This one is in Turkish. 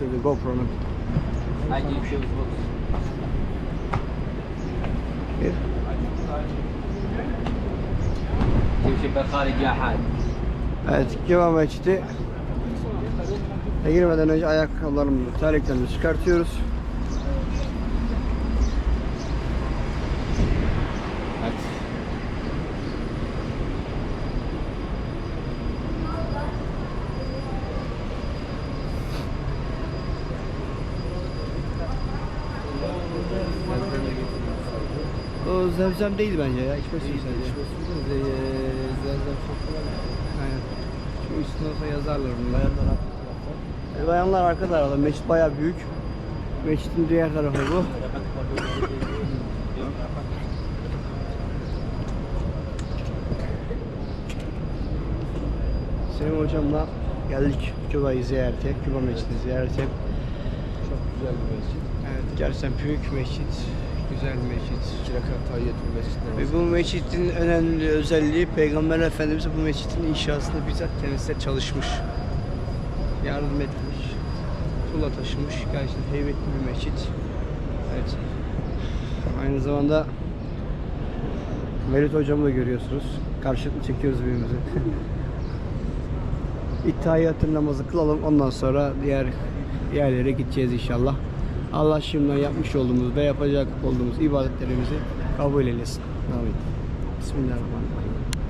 gösterdi GoPro'nun. أجيب شو بوكس Bir. جيب شبه خارج يا حاج Evet, Kiva Mescidi. E, girmeden önce ayakkabılarımızı, terliklerimizi çıkartıyoruz. O zemzem değil bence ya, içme suyu sadece. Aynen. Şu üstüne olsa yazarlar bunu. Bayanlar arka tarafta. E, bayanlar arka tarafta. Mescit bayağı büyük. Mescidin diğer tarafı bu. Selim hocamla geldik Küba'yı ziyarete, Küba Mescidini ziyarete. Çok güzel bir mescit. Evet, gerçekten büyük mescit, güzel mescit. İki rekat tahiyyatül mescidine Ve bu mescidin önemli özelliği Peygamber Efendimiz bu mescidin inşasında bizzat kendisi de çalışmış. Yardım etmiş. Tuğla taşımış. Gerçekten heybetli bir mescit. Evet. Aynı zamanda Merit hocamı da görüyorsunuz. Karşılıklı çekiyoruz birbirimizi. İttihiyatın namazı kılalım. Ondan sonra diğer yerlere gideceğiz inşallah. Allah şimdiden yapmış olduğumuz ve yapacak olduğumuz ibadetlerimizi kabul eylesin. Amin. Bismillahirrahmanirrahim.